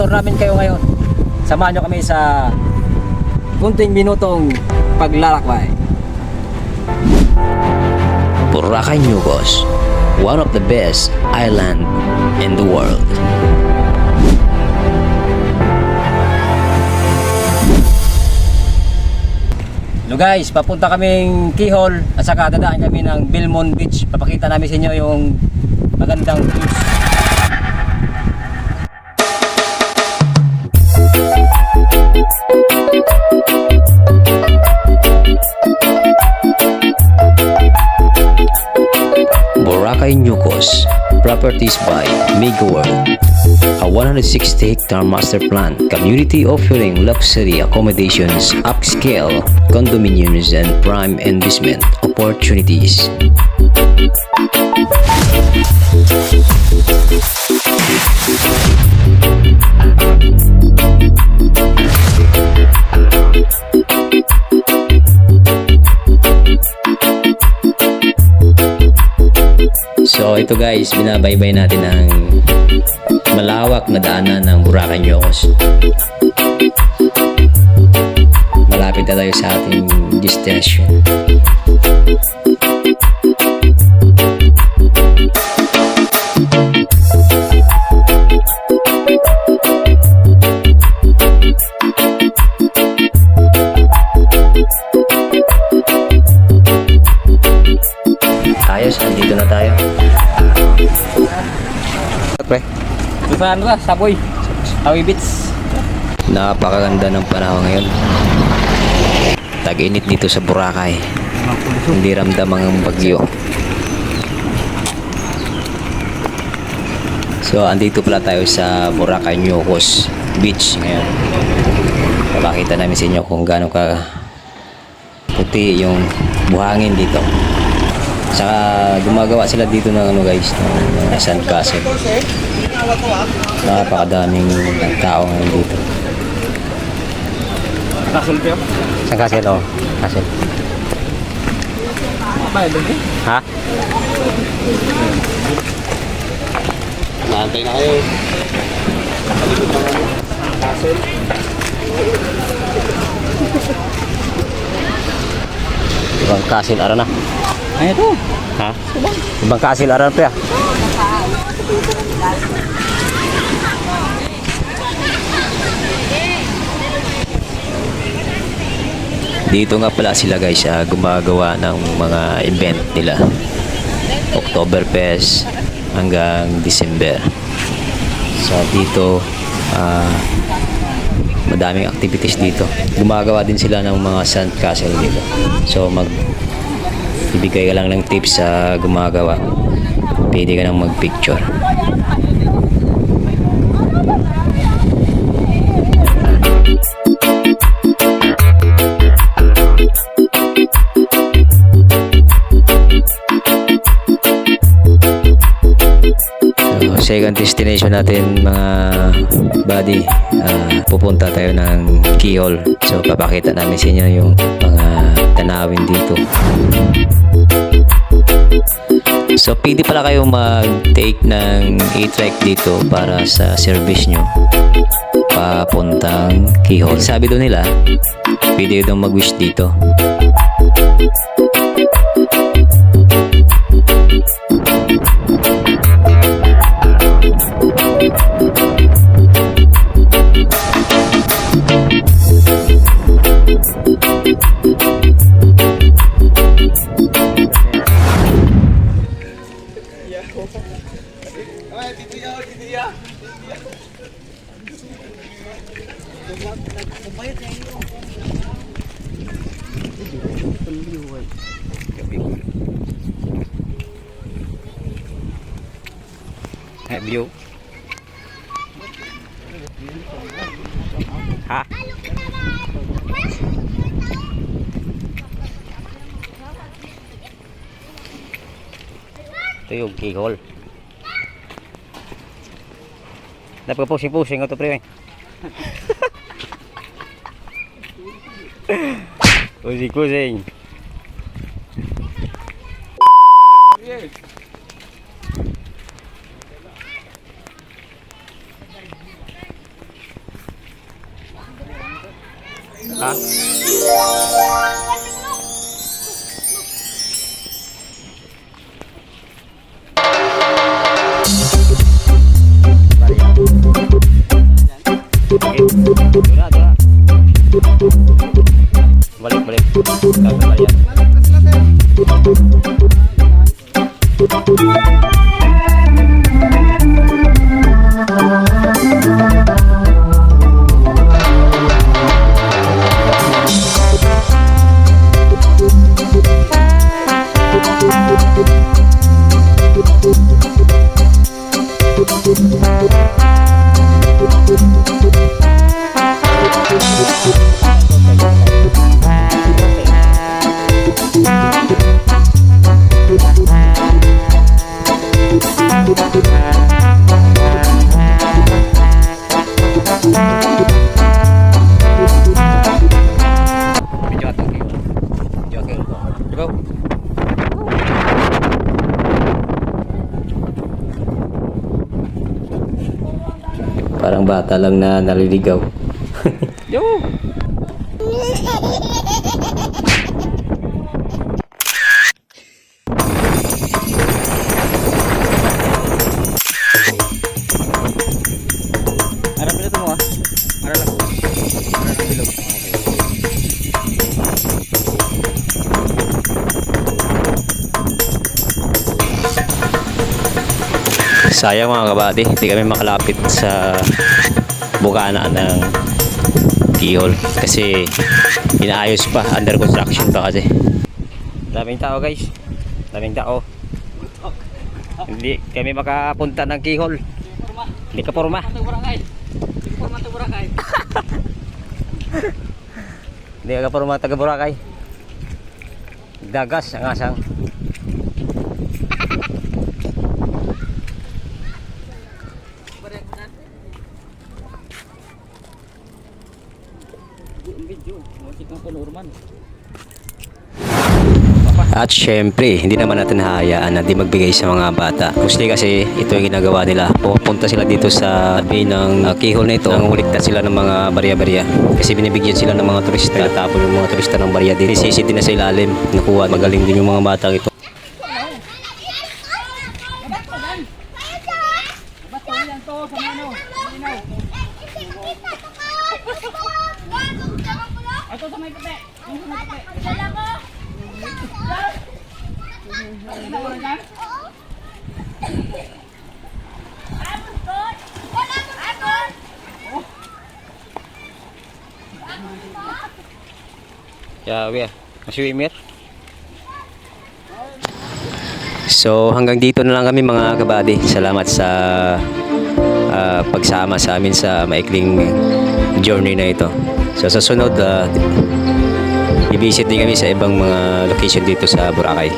tour namin kayo ngayon. Samahan nyo kami sa kunting minutong paglalakbay. Boracay Nugos, one of the best island in the world. So guys, papunta kaming Kihol at saka dadaan kami ng Bilmon Beach. Papakita namin sa inyo yung magandang views. Boracay Nugos, properties by Mega World. A 160 hectare master plan community offering luxury accommodations, upscale condominiums, and prime investment opportunities. Ito guys, binabaybay natin ang malawak na daanan ng Boracay Yokos. Malapit na tayo sa ating destination. Pre, Saan ka? Saboy. Tawi Beach. napakaganda ng panahon ngayon. Tag-init dito sa Boracay. Hindi ramdam ang bagyo. So, andito pala tayo sa Boracay Nyokos Beach ngayon. Papakita namin sa inyo kung gaano ka puti yung buhangin dito. Saka gumagawa sila dito ng ano guys, ng sandcastle. Napakadaming tao ngayon dito. Kasulpyo. Saan castle? Oh, castle. Ha? Naantay na kayo. Ibang castle ara na. Ay, ito. Ha? Ibang castle ara pa. Dito nga pala sila guys ah, gumagawa ng mga event nila. Oktoberfest hanggang December. So dito ah, madaming activities dito. Gumagawa din sila ng mga sand castle dito. So mag ibigay ka lang ng tips sa gumagawa. Pwede ka nang mag-picture. So, second destination natin mga buddy, ah, pupunta tayo ng Kihol. So, papakita namin sa inyo yung mga tanawin dito. So, pwede pala kayong mag-take ng e-trike dito para sa service nyo papuntang Kihol. Sabi doon nila, pwede daw mag-wish dito. Have you? Ha? Ito yung Napagpushing-pushing ko to pre. Pusing-pusing. Ha? nữa bata lang na naliligaw. Yo! Sayang mga kabady, hindi kami makalapit sa bukana ng keyhole kasi inaayos pa, under construction pa kasi. Daming tao guys. Daming tao. Hindi kami makapunta ng keyhole. Hindi ka porma. Hindi ka porma taga Boracay. Dagas ang asang. At syempre, hindi naman natin hahayaan na di magbigay sa mga bata. Mostly kasi ito yung ginagawa nila. Pupunta sila dito sa tabi ng uh, keyhole na ito. Nangungulikta sila ng mga barya-barya. Kasi binibigyan sila ng mga turista. Tapon yung mga turista ng barya dito. Sisiti na sa ilalim. Nakuha. Magaling din yung mga ito. Ito sa may puti. Yung sa may puti. Dala ko. Are. Maswimmer. So hanggang dito na lang kami mga kabady. Salamat sa ah, pagsama sa amin sa maikling journey na ito. So sa sunod, uh, i-visit din kami sa ibang mga location dito sa Boracay.